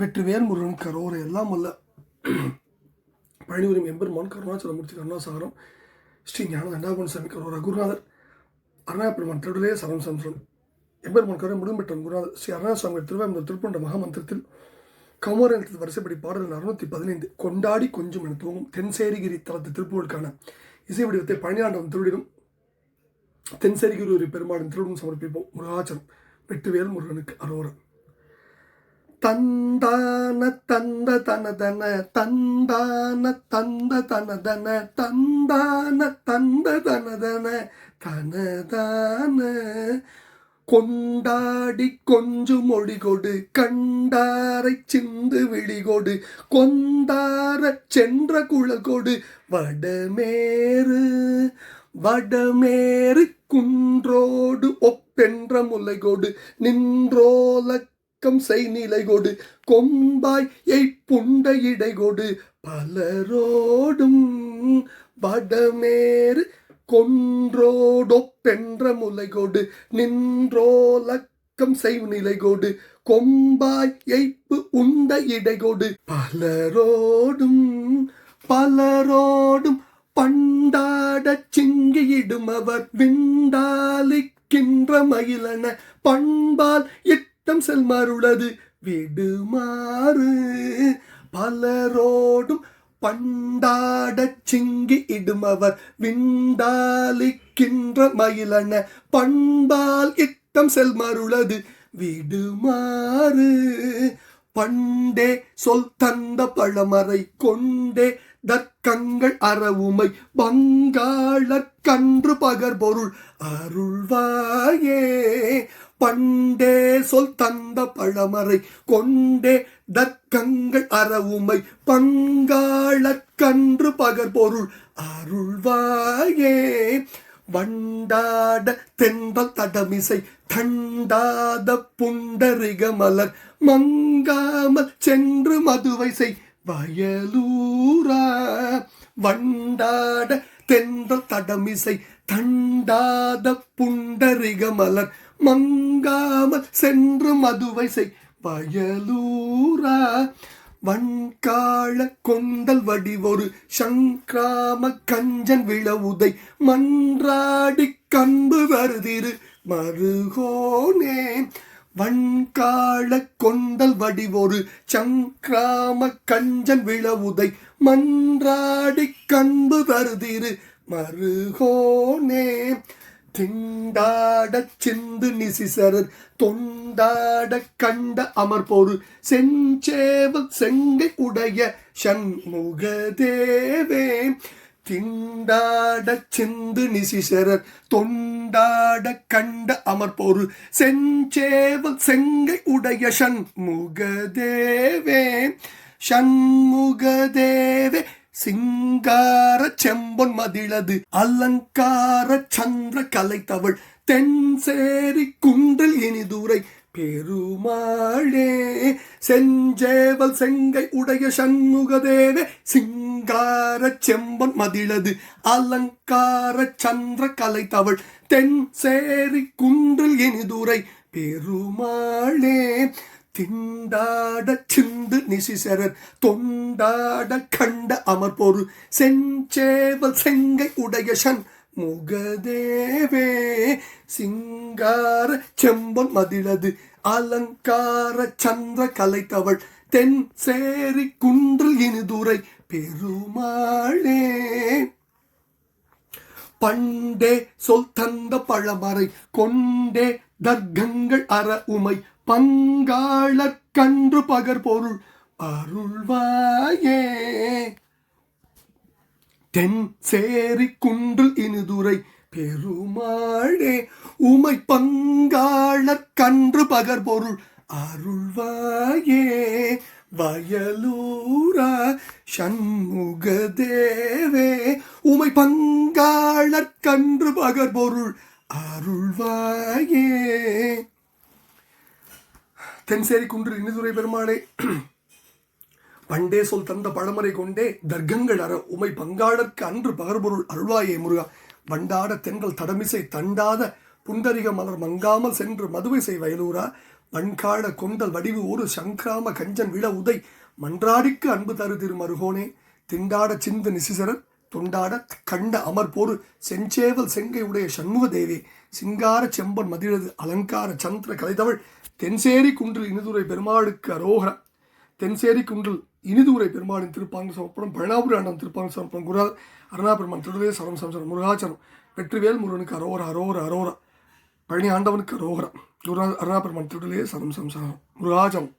வெற்றிவேல் முருகன் கரோர எல்லாம் அல்ல. பழனிபுரம் எம்பெருமான் கருணாச்சலமூர்த்தி கருணாசாகரம் ஸ்ரீ ஞான தண்டாபன் சாமி கரோரா குருநாதர் அருணாபெருமான் திருடலே சரம் சந்திரன் எம்பெருமான் கருணை முடிம்பெற்ற குருநாதர் ஸ்ரீ அருணாசாமி திருவாயூர் திருப்பண்ட மகாமந்திரத்தில் கௌமரத்தில் வரிசைப்படி பாடல் அறுநூத்தி பதினைந்து கொண்டாடி கொஞ்சம் என தூங்கும் தென்சேரிகிரி தலத்து திருப்பூருக்கான இசை வடிவத்தை பழனியாண்டவன் திருவிடும் தென்சேரிகிரி ஒரு பெருமாடும் திருடும் சமர்ப்பிப்போம். முருகாச்சலம் வெட்டுவேல் முருகனுக்கு அரோரம் தந்தான தந்த தனதன தந்தான தந்த தனதன தந்தான தந்த தனதன தனதான. கொண்டாடி கொஞ்சு மொழி கொடு கண்டாரை சிந்து விழிகொடு கொந்தார சென்ற குழகொடு வடமேறு வடமேறு குன்றோடு ஒப்பென்ற முலைகொடு பக்கம் செய் நிலைகொடு கொம்பாய் எய் புண்ட இடைகொடு பலரோடும் வடமேறு கொன்றோடொப்பென்ற முலைகொடு நின்றோலக்கம் செய் நிலைகொடு கொம்பாய் எய்ப்பு உண்ட இடைகொடு பலரோடும் பலரோடும் பண்டாட சிங்கியிடும் அவர் விண்டாலிக்கின்ற மயிலன பண்பால் இட்டம் செல்மாறுளது விடுமாறு பலரோடும் பண்டாடச் சிங்கி இடுமவர். விண்டாலிக்கின்ற மயிலன பண்பால் இட்டம் செல்மருளது விடுமாறு பண்டே சொல் தந்த பழமறை கொண்டே தர்க்கங்கள் அறவுமை பங்காளக்கன்று பகர்பொருள் அருள்வாயே. பண்டே சொல் தந்த பழமறை கொண்டே தர்க்கங்கள் அறவுமை பங்காளக்கன்று பகர்பொருள் அருள்வாயே. வண்டாட தென்பல் தடமிசை தண்டாத புண்டரிக மலர் மங்காமல் சென்று மதுவை செய் வயலூரா. வண்டாட தென்றல் தடமிசை தண்டாத புண்டரிக மலர் மங்காமல் சென்று மதுவை செய் வயலூரா. வன்காள கொண்டல் வடிவொரு சங்கிராம கஞ்சன் விழவுதை மன்றாடி கண்பு வருதிரு மருகோனே. வன்காள கொண்டல் வடிவொரு சங்கிராம கஞ்சன் விழவுதை மன்றாடி கண்பு வருதிரு மருகோனே. திண்டாடச் சிந்து நிசிசரர் தொண்டாட கண்ட அமர்பொரு செஞ்சேவல் செங்கை உடைய சண்முகதேவே. திண்டாட சிந்து நிசிசரர் தொண்டாட கண்ட அமர்பொரு செஞ்சேவல் செங்கை உடைய சண்முகதேவே. சண்முகதேவே சிங்கார செம்பொன் மதிழது அலங்கார சந்திர கலைத்தவள் தென்சேரி குன்றில் இனிதுரை பெருமாளே செஞ்சேவல் செங்கை உடைய சண்முகதேவே சிங்கார செம்பன் மதிழது அலங்கார சந்திர கலைத்தவள் தென் சேரி குன்றில் இனிதுரை பெருமாளே. திண்டாட சிந்து நிசிசரர் தொண்டாட கண்ட அமர்பொரு செஞ்சேவல் செங்கை உடைய சன் முகதேவே சிங்கார செம்பன் மதிலது அலங்கார சந்திர கலைத்தவள் தென் சேரி குன்றில் இனிதுரை பெருமாளே. பண்டே சொல் தந்த பழமறை கொண்டே தர்க்கங்கள் அற உமை பங்காளக் கன்று பகர் பொருள் அருள்வாயே. தென் சேரி குன்று இனிதுரை பெருமாளே உமை பங்காளர் கன்று பகர் பொருள் அருள்வாயே. வயலூரா சண்முகதேவே உமை பங்காளர் கன்று பகர் பொருள் அருள்வாயே. தென்சேரி குன்று இனிதுரை பெருமானே பண்டே சொல் தந்த பழமறை கொண்டே தர்க்கங்கள் அற உமை பங்காளர்க்கு அன்று பகர்பொருள் அருள்வாயே முருகா. வண்டாட தென்றல் தடமிசை தண்டாத புண்டரிக மலர் மங்காமல் சென்று மதுவை செய் வயலூரா. வன்காட கொண்டல் வடிவு ஒரு சங்கிராம கஞ்சன் விழ உதை மன்றாடிக்கு அன்பு தரு திருமருகோனே. திண்டாட சிந்து நிசிசரன் தொண்டாட கண்ட அமர் போரு செஞ்சேவல் செங்கை உடைய சண்முக தேவி சிங்கார செம்பன் மதிழது அலங்கார சந்திர கலைதவள் தென்சேரி குன்றில் இனிதுரை பெருமாளுக்கு அரோகரம் தென்சேரி குன்றில் இனிதுரை பெருமாளின் திருப்பாங்க சமர்ப்பணம் பழனாபுரி ஆண்டம் திருப்பாங்க சமர்ப்பணம் குருநாத அருணாபெருமான் திருடலே சரம் சம்சரம் முருகாச்சரம் வெற்றிவேல் முருகனுக்கு அரோகர அரோர அரோரா பழனி ஆண்டவனுக்கு அரோகரம் குருநாத அருணாபெருமான் திருடலே சரம் சம்சரம் முருகாச்சரம்